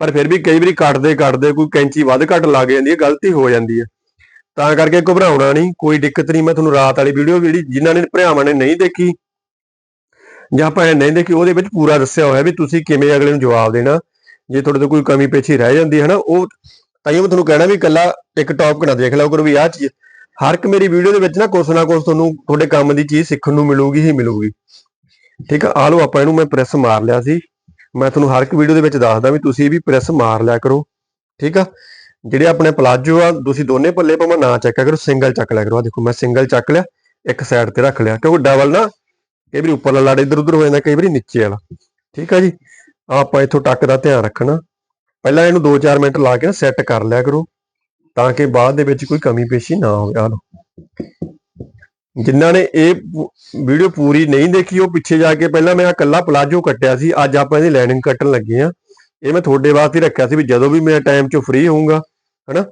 ਪਰ ਫਿਰ ਵੀ ਕਈ ਵਾਰੀ ਕੱਟਦੇ ਕੱਟਦੇ ਕੋਈ ਕੈਂਚੀ ਵੱਧ ਘੱਟ ਲੱਗ ਜਾਂਦੀ ਹੈ, ਗਲਤੀ ਹੋ ਜਾਂਦੀ ਹੈ। ਤਾਂ ਕਰਕੇ ਘਬਰਾਉਣਾ ਨਹੀਂ, ਕੋਈ ਦਿੱਕਤ ਨਹੀਂ, ਮੈਂ ਤੁਹਾਨੂੰ ਰਾਤ ਵਾਲੀ ਵੀਡੀਓ ਜਿਹੜੀ ਜਿਨ੍ਹਾਂ ਨੇ ਭਰਾਵਾਂ ਨੇ ਨਹੀਂ ਦੇਖੀ ਜਾਂ ਭੈਣ ਨਹੀਂ ਦੇਖੀ, ਉਹਦੇ ਵਿੱਚ ਪੂਰਾ ਦੱਸਿਆ ਹੋਇਆ ਵੀ ਤੁਸੀਂ ਕਿਵੇਂ ਅਗਲੇ ਨੂੰ ਜਵਾਬ ਦੇਣਾ। ਜੇ ਤੁਹਾਡੇ ਤੋਂ ਕੋਈ ਕਮੀ ਪੇਛੀ ਰਹਿ ਜਾਂਦੀ ਹੈ ਨਾ, ਉਹ ਤਾਂ ਮੈਂ ਤੁਹਾਨੂੰ ਕਹਿਣਾ ਵੀ ਇਕੱਲਾ ਇੱਕ ਟੌਪਿਕ ਨਾ ਦੇਖ ਲਓ ਕਰੋ ਵੀ ਆਹ ਚੀਜ਼। ਹਰ ਇੱਕ ਮੇਰੀ ਵੀਡੀਓ ਦੇ ਵਿੱਚ ਨਾ ਕੁਛ ਨਾ ਕੁਛ ਤੁਹਾਨੂੰ ਤੁਹਾਡੇ ਕੰਮ ਦੀ ਚੀਜ਼ ਸਿੱਖਣ ਨੂੰ ਮਿਲੂਗੀ, ਹੀ ਮਿਲੂਗੀ। ਠੀਕ ਆ? ਆ ਲਓ ਆਪਾਂ ਇਹਨੂੰ ਮੈਂ ਪ੍ਰੈਸ ਮਾਰ ਲਿਆ ਸੀ। ਮੈਂ ਤੁਹਾਨੂੰ ਹਰ ਇੱਕ ਵੀਡੀਓ ਦੇ ਵਿੱਚ ਦੱਸਦਾ ਵੀ ਤੁਸੀਂ ਵੀ ਪ੍ਰੈਸ ਮਾਰ ਲਿਆ ਕਰੋ। ਠੀਕ ਆ? ਜਿਹੜੇ ਆਪਣੇ ਪਲਾਜੋ ਆ, ਤੁਸੀਂ ਦੋਨੇ ਪੱਲੇ ਭਾਵੇਂ ਨਾ ਚੱਕਿਆ ਕਰੋ ਸਿੰਗਲ ਚੱਕ ਲਿਆ ਕਰੋ। ਆ ਦੇਖੋ, ਮੈਂ ਸਿੰਗਲ ਚੱਕ ਲਿਆ, ਇੱਕ ਸਾਈਡ ਤੇ ਰੱਖ ਲਿਆ। ਕਿਉਂਕਿ ਡਬਲ ਨਾ, ਕਈ ਵਾਰੀ ਵਾਲਾ ਲੜ ਇੱਧਰ ਉੱਧਰ ਹੋ ਜਾਂਦਾ, ਕਈ ਵਾਰੀ ਨੀਚੇ ਵਾਲਾ। ਠੀਕ ਆ ਜੀ? ਆਪਾਂ ਇੱਥੋਂ ਟੱਕ ਦਾ ਧਿਆਨ ਰੱਖਣਾ। ਪਹਿਲਾਂ ਇਹਨੂੰ 2-4 ਮਿੰਟ ਲਾ ਕੇ ਸੈੱਟ ਕਰ ਲਿਆ ਕਰੋ, ਤਾਂ ਕਿ ਬਾਅਦ ਦੇ ਵਿੱਚ ਕੋਈ ਕਮੀ ਪੇਸ਼ੀ ਨਾ ਹੋਵੇ। ਆਹ ਲਓ। ਜਿਨ੍ਹਾਂ ਨੇ ਇਹ ਵੀਡੀਓ ਪੂਰੀ ਨਹੀਂ ਦੇਖੀ, ਉਹ ਪਿੱਛੇ ਜਾ ਕੇ ਪਹਿਲਾਂ ਮੈਂ ਆਹ ਇਕੱਲਾ ਪਲਾਜੋ ਕੱਟਿਆ ਸੀ, ਅੱਜ ਆਪਾਂ ਇਹਦੀ ਲਾਈਨਿੰਗ ਕੱਟਣ ਲੱਗੇ ਆ ਇਹ ਮੈਂ ਤੁਹਾਡੇ ਵਾਸਤੇ ਰੱਖਿਆ ਸੀ ਵੀ ਜਦੋਂ ਵੀ ਮੈਂ ਟਾਈਮ 'ਚੋਂ ਫ੍ਰੀ ਹੋਊਗਾ, ਹਨਾ?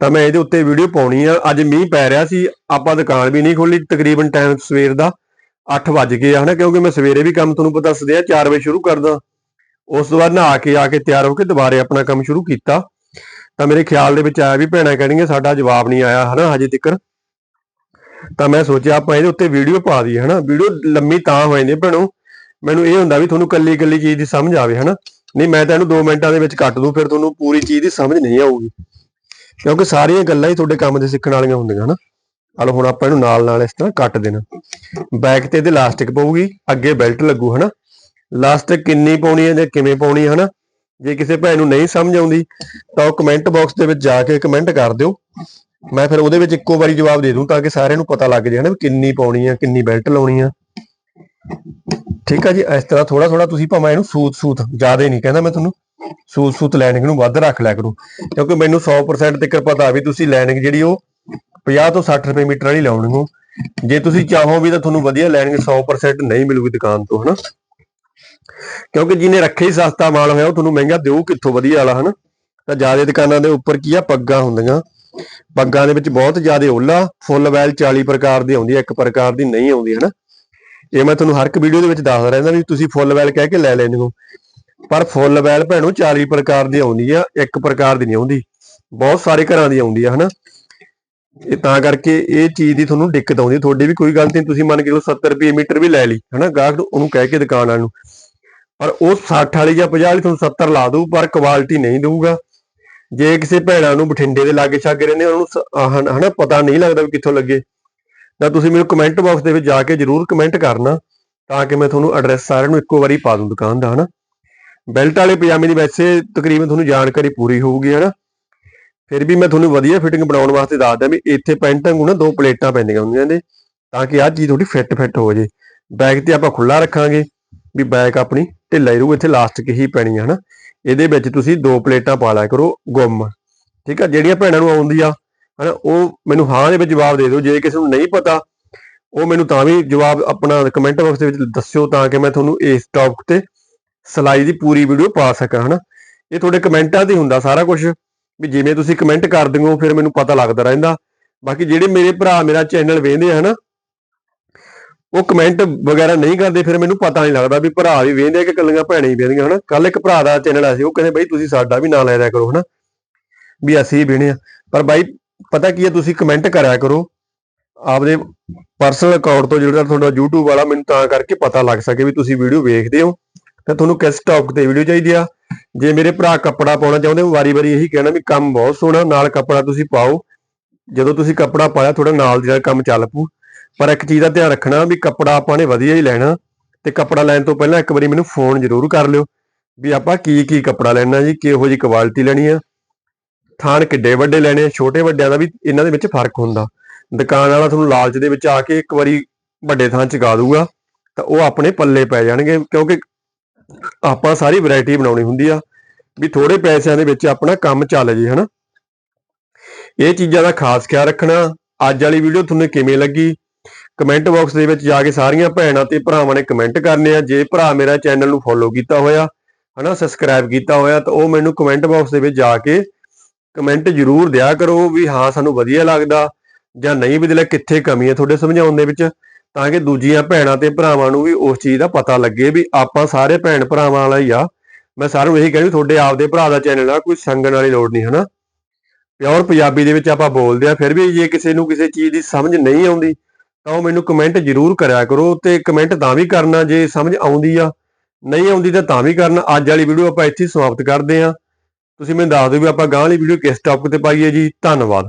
ਤਾਂ ਮੈਂ ਇਹਦੇ ਉੱਤੇ ਵੀਡੀਓ ਪਾਉਣੀ ਆ। ਅੱਜ ਮੀਂਹ ਪੈ ਰਿਹਾ ਸੀ, ਆਪਾਂ ਦੁਕਾਨ ਵੀ ਨਹੀਂ ਖੋਲੀ ਤਕਰੀਬਨ ਟਾਈਮ ਸਵੇਰ ਦਾ। 8 ਵੱਜ ਗਏ ਆ, ਹਨਾ? ਕਿਉਂਕਿ ਮੈਂ ਸਵੇਰੇ ਵੀ ਕੰਮ ਤੁਹਾਨੂੰ ਪਤਾ ਦੱਸਦੇ ਆ 4 ਵਜੇ ਸ਼ੁਰੂ ਕਰਦਾ। ਉਸ ਤੋਂ ਬਾਅਦ ਨਹਾ ਕੇ, ਆ ਕੇ ਤਿਆਰ ਹੋ ਕੇ ਦੁਬਾਰੇ ਆਪਣਾ ਕੰਮ ਸ਼ੁਰੂ ਕੀਤਾ। ਤਾਂ ਮੇਰੇ ਖਿਆਲ ਦੇ ਵਿੱਚ ਆਇਆ ਵੀ ਭੈਣਾਂ ਕਹਿਣਗੀਆਂ, ਸਾਡਾ ਜਵਾਬ ਨਹੀਂ ਆਇਆ ਹਨਾ ਹਜੇ ਤੱਕ ਤਾਂ ਮੈਂ ਸੋਚਿਆ, ਆਪਾਂ ਇਹਦੇ ਉੱਤੇ ਵੀਡੀਓ ਪਾ ਦਈਏ ਹਨਾ। ਵੀਡੀਓ ਲੰਮੀ ਤਾਂ ਹੋ ਜਾਂਦੀ ਭੈਣੋ। ਮੈਨੂੰ ਇਹ ਹੁੰਦਾ ਵੀ ਤੁਹਾਨੂੰ ਕੱਲੀ ਕੱਲੀ ਚੀਜ਼ ਦੀ ਸਮਝ ਆਵੇ ਹਨਾ। ਨਹੀਂ, ਮੈਂ ਤਾਂ ਇਹਨੂੰ 2 ਮਿੰਟਾਂ ਦੇ ਵਿੱਚ ਕੱਟ ਦੂੰ, ਫਿਰ ਤੁਹਾਨੂੰ ਪੂਰੀ ਚੀਜ਼ ਦੀ ਸਮਝ ਨਹੀਂ ਆਊਗੀ। ਕਿਉਂਕਿ ਸਾਰੀਆਂ ਗੱਲਾਂ ਹੀ ਤੁਹਾਡੇ ਕੰਮ ਦੇ ਸਿੱਖਣ ਵਾਲੀਆਂ ਹੁੰਦੀਆਂ ਹਨਾ। ਹਲੋ ਹੁਣ ਆਪਾਂ ਇਹਨੂੰ ਨਾਲ ਨਾਲ ਇਸ ਤਰ੍ਹਾਂ ਕੱਟ ਦੇਣਾ। ਬੈਕ ਤੇ ਇਹਦੇ ਇਲਾਸਟਿਕ ਪਊਗੀ, ਅੱਗੇ ਬੈਲਟ ਲੱਗੂ ਹਨਾ। ਇਲਾਸਟਿਕ ਕਿੰਨੀ ਪਾਉਣੀ ਹੈ ਜਾਂ ਕਿਵੇਂ ਪਾਉਣੀ ਹੈ, ਹਨਾ? ਜੇ ਕਿਸੇ ਭੈਣ ਨੂੰ ਨਹੀਂ ਸਮਝ ਆਉਂਦੀ, ਤਾਂ ਉਹ ਕਮੈਂਟ ਬਾਕਸ ਦੇ ਵਿੱਚ ਜਾ ਕੇ ਕਮੈਂਟ ਕਰ ਦਿਓ। ਮੈਂ ਫਿਰ ਉਹਦੇ ਵਿੱਚ ਇੱਕੋ ਵਾਰੀ ਜਵਾਬ ਦੇ ਦੂੰ ਤਾਂ ਕਿ ਸਾਰਿਆਂ ਨੂੰ ਪਤਾ ਲੱਗ ਜਾਏ, ਹਨਾ ਕਿੰਨੀ ਪਾਉਣੀ ਆ ਕਿੰਨੀ ਬੈਲਟ ਲਾਉਣੀ ਆ ਠੀਕ ਆ ਜੀ, ਇਸ ਤਰ੍ਹਾਂ ਥੋੜਾ ਥੋੜਾ ਤੁਸੀਂ ਭਾਵੇਂ ਇਹਨੂੰ ਸੂਤ ਸੂਤ ਜ਼ਿਆਦਾ ਨਹੀਂ ਕਹਿੰਦਾ ਮੈਂ ਤੁਹਾਨੂੰ ਸੂਤ ਸੂਤ ਲਾਈਨਿੰਗ ਨੂੰ ਵੱਧ ਰੱਖ ਲਿਆ ਕਰੋ। ਕਿਉਂਕਿ ਮੈਨੂੰ 100% ਤੱਕ ਪਤਾ ਵੀ ਤੁਸੀਂ ਲਾਈਨਿੰਗ ਜਿਹੜੀ ਉਹ 50 ਤੋਂ 60 ਰੁਪਏ ਮੀਟਰ ਵਾਲੀ ਲਾਉਣੀ ਹੋ। ਜੇ ਤੁਸੀਂ ਚਾਹੋ ਵੀ ਤਾਂ ਤੁਹਾਨੂੰ ਵਧੀਆ ਲਾਈਨਿੰਗ 100% ਨਹੀਂ ਮਿਲੂਗੀ ਦੁਕਾਨ ਤੋਂ, ਹਨਾ। ਕਿਉਂਕਿ ਜਿਹਨੇ ਰੱਖੇ ਹੀ ਸਸਤਾ ਮਾਲ ਹੋਇਆ, ਉਹ ਤੁਹਾਨੂੰ ਮਹਿੰਗਾ ਦੇਊ ਕਿੱਥੋਂ? ਵਧੀਆ ਵਾਲਾ, ਹਨਾ? ਤਾਂ ਜ਼ਿਆਦਾ ਦੁਕਾਨਾਂ ਦੇ ਉੱਪਰ ਕੀ ਆ? ਪੱਗਾਂ ਹੁੰਦੀਆਂ। ਪੱਗਾਂ ਦੇ ਵਿੱਚ ਬਹੁਤ ਜ਼ਿਆਦਾ ਓਲਾ, ਫੁੱਲ ਵੈਲ 40 ਪ੍ਰਕਾਰ ਦੀ ਆਉਂਦੀ ਹੈ ਇੱਕ ਪ੍ਰਕਾਰ ਦੀ ਨਹੀਂ ਆਉਂਦੀ ਹੈ ਨਾ ਇਹ ਮੈਂ ਤੁਹਾਨੂੰ ਹਰ ਇੱਕ ਵੀਡੀਓ ਦੇ ਵਿੱਚ ਦੱਸਦਾ ਰਹਿੰਦਾ ਵੀ ਤੁਸੀਂ ਫੁੱਲ ਵੈਲ ਕਹਿ ਕੇ ਲੈ ਲੈਂਦੇ ਹੋ। ਪਰ ਫੁੱਲ ਵੈਲ ਭੈਣੋ 40 ਪ੍ਰਕਾਰ ਦੀ ਆਉਂਦੀ ਆ, ਇੱਕ ਪ੍ਰਕਾਰ ਦੀ ਨਹੀਂ ਆਉਂਦੀ। ਬਹੁਤ ਸਾਰੇ ਘਰਾਂ ਦੀ ਆਉਂਦੀ ਆ, ਹਨਾ? ਇਹ ਤਾਂ ਕਰਕੇ ਇਹ ਚੀਜ਼ ਦੀ ਤੁਹਾਨੂੰ ਦਿੱਕਤ ਆਉਂਦੀ ਤੁਹਾਡੀ ਵੀ ਕੋਈ ਗਲਤੀ ਨਹੀਂ, ਤੁਸੀਂ ਮੰਨ ਕੇ ਚਲੋ 70 ਰੁਪਏ ਮੀਟਰ ਵੀ ਲੈ ਲਈ, ਹਨਾ? ਗਾਹਕ ਨੂੰ ਉਹਨੂੰ ਕਹਿ ਕੇ ਦੁਕਾਨ ਵਾਲ ਨੂੰ। ਪਰ ਉਹ 60 ਵਾਲੀ ਜਾਂ 50 ਵਾਲੀ ਤੁਹਾਨੂੰ 70 ਲਾ ਦਊ, ਪਰ ਕੁਆਲਿਟੀ ਨਹੀਂ ਦਊਗਾ। ਜੇ ਕਿਸੇ ਭੈਣਾਂ ਨੂੰ ਬਠਿੰਡੇ ਦੇ ਲਾਗੇ ਛਾਗੇ ਰਹਿੰਦੇ ਉਹਨਾਂ ਨੂੰ ਸ- ਆਹ ਹਨਾ, ਪਤਾ ਨਹੀਂ ਲੱਗਦਾ ਵੀ ਕਿੱਥੋਂ ਲੱਗੇ। ਤਾਂ ਤੁਸੀਂ ਮੈਨੂੰ ਕਮੈਂਟ ਬਾਕਸ ਦੇ ਵਿੱਚ ਜਾ ਕੇ ਜਰੂਰ ਕਮੈਂਟ ਕਰਨਾ, ਤਾਂ ਕਿ ਮੈਂ ਤੁਹਾਨੂੰ ਐਡਰੈਸ ਸਾਰਿਆਂ ਨੂੰ ਇੱਕੋ ਵਾਰੀ ਪਾ ਦੂੰ ਦੁਕਾਨ ਦਾ, ਹਨਾ। ਬੈਲਟ ਵਾਲੇ ਪਜਾਮੇ ਦੀ ਵੈਸੇ ਤਕਰੀਬਨ ਤੁਹਾਨੂੰ ਜਾਣਕਾਰੀ ਪੂਰੀ ਹੋਊਗੀ, ਹਨਾ। ਫਿਰ ਵੀ ਮੈਂ ਤੁਹਾਨੂੰ ਵਧੀਆ ਫਿਟਿੰਗ ਬਣਾਉਣ ਵਾਸਤੇ ਦੱਸਦਾ ਵੀ ਇੱਥੇ ਪੈਂਟ ਵਾਂਗੂ ਨਾ ਦੋ ਪਲੇਟਾਂ ਪੈਂਦੀਆਂ ਹੁੰਦੀਆਂ ਨੇ, ਤਾਂ ਕਿ ਆਹ ਚੀਜ਼ ਥੋੜੀ ਫਿੱਟ ਫਿੱਟ ਹੋ ਜੇ। ਬੈਕ ਤੇ ਆਪਾਂ ਖੁੱਲਾ ਰੱਖਾਂਗੇ, ਵੀ ਬੈਕ ਆਪਣੀ ਢਿੱਲਾ ਹੀ ਰਹੂ ਇੱਥੇ ਲਾਸਟਿਕ ਹੀ ਪੈਣੀ ਹੈ ਹਨਾ? ਇਹਦੇ ਵਿੱਚ ਤੁਸੀਂ ਦੋ ਪਲੇਟਾਂ ਪਾ ਲਿਆ ਕਰੋ ਗੁੰਮ। ਠੀਕ ਆ? ਜਿਹੜੀਆਂ ਭੈਣਾਂ ਨੂੰ ਆਉਂਦੀ ਆ, ਹਨਾ, ਉਹ ਮੈਨੂੰ ਹਾਂ ਦੇ ਵਿੱਚ ਜਵਾਬ ਦੇ ਦਿਓ। ਜੇ ਕਿਸੇ ਨੂੰ ਨਹੀਂ ਪਤਾ, ਉਹ ਮੈਨੂੰ ਤਾਂ ਵੀ ਜਵਾਬ ਆਪਣਾ ਕਮੈਂਟ ਬਾਕਸ ਦੇ ਵਿੱਚ ਦੱਸਿਓ ਤਾਂ ਕਿ ਮੈਂ ਤੁਹਾਨੂੰ ਇਸ ਟੌਪਿਕ ਤੇ ਸਲਾਈ ਦੀ ਪੂਰੀ ਵੀਡੀਓ ਪਾ ਸਕਾਂ, ਹਨਾ? ਇਹ ਤੁਹਾਡੇ ਕਮੈਂਟਾਂ ਤੇ ਹੁੰਦਾ ਸਾਰਾ ਕੁਝ ਵੀ ਜਿਵੇਂ ਤੁਸੀਂ ਕਮੈਂਟ ਕਰ ਦਿਓ ਫਿਰ ਮੈਨੂੰ ਪਤਾ ਲੱਗਦਾ ਰਹਿੰਦਾ। ਬਾਕੀ ਜਿਹੜੇ ਮੇਰੇ ਭਰਾ, ਮੇਰਾ ਚੈਨਲ ਵੇਖਦੇ ਆ, ਹਨਾ ਉਹ ਕਮੈਂਟ ਵਗੈਰਾ ਨਹੀਂ ਕਰਦੇ, ਫਿਰ ਮੈਨੂੰ ਪਤਾ ਨਹੀਂ ਲੱਗਦਾ ਵੀ ਭਰਾ ਵੀ ਵੇਖਦੇ ਆ ਕਿ ਕੱਲੀਆਂ ਭੈਣਾਂ ਹੀ ਵੇਖਦੀਆਂ ਹਨਾ? ਕੱਲ ਇੱਕ ਭਰਾ ਦਾ ਚੈਨਲ ਆ ਸੀ, ਉਹ ਕਹਿੰਦੇ, ਬਈ ਤੁਸੀਂ ਸਾਡਾ ਵੀ ਨਾਂ ਲੈ ਲਿਆ ਕਰੋ ਹਨਾ? ਵੀ ਅਸੀਂ ਵੇਖਣੇ ਆ। ਪਰ ਬਾਈ, ਪਤਾ ਕੀ ਹੈ ਤੁਸੀਂ ਕਮੈਂਟ ਕਰਿਆ ਕਰੋ। ਆਪਦੇ ਪਰਸਨਲ ਅਕਾਊਂਟ ਤੋਂ ਜਿਹੜਾ ਤੁਹਾਡਾ YouTube ਵਾਲਾ, ਮੈਨੂੰ ਤਾਂ ਕਰਕੇ ਪਤਾ ਲੱਗ ਸਕੇ ਵੀ ਤੁਸੀਂ ਵੀਡੀਓ ਵੇਖਦੇ ਹੋ। ਤਾਂ ਤੁਹਾਨੂੰ ਕਿਸ ਟੌਪਿਕ ਤੇ ਵੀਡੀਓ ਚਾਹੀਦੀ ਆ? ਜੇ ਮੇਰੇ ਭਰਾ ਕੱਪੜਾ ਪਾਉਣਾ ਚਾਹੁੰਦੇ ਹੋ ਵਾਰੀ-ਵਾਰੀ ਇਹੀ ਕਹਿਣਾ ਵੀ ਕੰਮ ਬਹੁਤ ਸੋਹਣਾ, ਨਾਲ ਕੱਪੜਾ ਤੁਸੀਂ ਪਾਓ। ਜਦੋਂ ਤੁਸੀਂ ਕੱਪੜਾ ਪਾਇਆ, ਤੁਹਾਡਾ ਨਾਲ ਜਿਹੜਾ ਕੰਮ ਚੱਲ ਪੂ ਪਰ ਇੱਕ ਚੀਜ਼ ਦਾ ਧਿਆਨ ਰੱਖਣਾ ਵੀ ਕੱਪੜਾ ਆਪਾਂ ਨੇ ਵਧੀਆ ਹੀ ਲੈਣਾ ਤੇ ਕੱਪੜਾ ਲੈਣ ਤੋਂ ਪਹਿਲਾਂ ਇੱਕ ਵਾਰੀ ਮੈਨੂੰ ਫੋਨ ਜ਼ਰੂਰ ਕਰ ਲਿਓ ਵੀ ਆਪਾਂ ਕੀ ਕੀ ਕੱਪੜਾ ਲੈਣਾ ਜੀ, ਕਿਹੋ ਜੀ ਕੁਆਲਿਟੀ ਲੈਣੀ ਆ। ਥਾਨ ਕਿੱਡੇ ਵੱਡੇ ਲੈਣੇ ਆ, ਛੋਟੇ ਵੱਡਿਆਂ ਦਾ ਵੀ ਇਹਨਾਂ ਦੇ ਵਿੱਚ ਫ਼ਰਕ ਹੁੰਦਾ। ਦੁਕਾਨ ਵਾਲਾ ਤੁਹਾਨੂੰ ਲਾਲਚ ਦੇ ਵਿੱਚ ਆ ਕੇ ਇੱਕ ਵਾਰੀ ਵੱਡੇ ਥਾਂ ਚ ਗਾ ਦੂਗਾ, ਤਾਂ ਉਹ ਆਪਣੇ ਪੱਲੇ ਪੈ ਜਾਣਗੇ, ਕਿਉਂਕਿ ਆਪਾਂ ਸਾਰੀ ਵੈਰਾਈਟੀ ਬਣਾਉਣੀ ਹੁੰਦੀ ਆ, ਵੀ ਥੋੜੇ ਪੈਸਿਆਂ ਦੇ ਵਿੱਚ ਆਪਣਾ ਕੰਮ ਚੱਲ ਜੇ, ਹਨਾ। ਇਹ ਚੀਜ਼ਾਂ ਦਾ ਖਾਸ ਖਿਆਲ ਰੱਖਣਾ। ਅੱਜ ਵਾਲੀ ਵੀਡੀਓ ਤੁਹਾਨੂੰ ਕਿਵੇਂ ਲੱਗੀ? ਕਮੈਂਟ ਬਾਕਸ ਦੇ ਵਿੱਚ ਜਾ ਕੇ ਸਾਰੀਆਂ ਭੈਣਾਂ ਤੇ ਭਰਾਵਾਂ ਨੇ ਕਮੈਂਟ ਕਰਨੇ ਆ। ਜੇ ਭਰਾ ਮੇਰਾ ਚੈਨਲ ਨੂੰ ਫੋਲੋ ਕੀਤਾ ਹੋਇਆ, ਹਨਾ ਸਬਸਕ੍ਰਾਈਬ ਕੀਤਾ ਹੋਇਆ, ਤਾਂ ਉਹ ਮੈਨੂੰ ਕਮੈਂਟ ਬਾਕਸ ਦੇ ਵਿੱਚ ਜਾ ਕੇ ਕਮੈਂਟ ਜ਼ਰੂਰ ਦਿਆ ਕਰੋ ਵੀ ਹਾਂ, ਸਾਨੂੰ ਵਧੀਆ ਲੱਗਦਾ ਜਾਂ ਨਹੀਂ ਵੀ ਦਿਲ ਕਿੱਥੇ ਕਮੀ ਹੈ ਤੁਹਾਡੇ ਸਮਝਾਉਣ ਦੇ ਵਿੱਚ। ਤਾਂ ਕਿ ਦੂਜੀਆਂ ਭੈਣਾਂ ਤੇ ਭਰਾਵਾਂ ਨੂੰ ਵੀ ਉਸ ਚੀਜ਼ ਦਾ ਪਤਾ ਲੱਗੇ ਵੀ ਆਪਾਂ ਸਾਰੇ ਭੈਣ ਭਰਾਵਾਂ ਵਾਲਾ ਹੀ ਆ। ਮੈਂ ਸਾਰਿਆਂ ਨੂੰ ਇਹੀ ਕਹਿੰਦਾ ਤੁਹਾਡੇ ਆਪਦੇ ਭਰਾ ਦਾ ਚੈਨਲ ਆ ਕੋਈ ਸੰਗਣ ਵਾਲੀ ਲੋੜ ਨਹੀਂ, ਹਨਾ। ਪਿਓਰ ਪੰਜਾਬੀ ਦੇ ਵਿੱਚ ਆਪਾਂ ਬੋਲਦੇ ਆ, ਫਿਰ ਵੀ ਜੇ ਕਿਸੇ ਨੂੰ ਕਿਸੇ ਚੀਜ਼ ਦੀ ਸਮਝ ਨਹੀਂ ਆਉਂਦੀ ਤਾਂ ਉਹ ਮੈਨੂੰ ਕਮੈਂਟ ਜ਼ਰੂਰ ਕਰਿਆ ਕਰੋ ਤੇ ਕਮੈਂਟ ਤਾਂ ਵੀ ਕਰਨਾ ਜੇ ਸਮਝ ਆਉਂਦੀ ਆ। ਨਹੀਂ ਆਉਂਦੀ ਤਾਂ ਤਾਂ ਵੀ ਕਰਨਾ। ਅੱਜ ਵਾਲੀ ਵੀਡੀਓ ਆਪਾਂ ਇੱਥੇ ਹੀ ਸਮਾਪਤ ਕਰਦੇ ਆ ਤੁਸੀਂ ਮੈਨੂੰ ਦੱਸ ਦਿਓ ਵੀ ਆਪਾਂ ਗਾਂ ਵਾਲੀ ਵੀਡੀਓ ਕਿਸ ਟੌਪਿਕ ਤੇ ਪਾਈਏ ਜੀ। ਧੰਨਵਾਦ।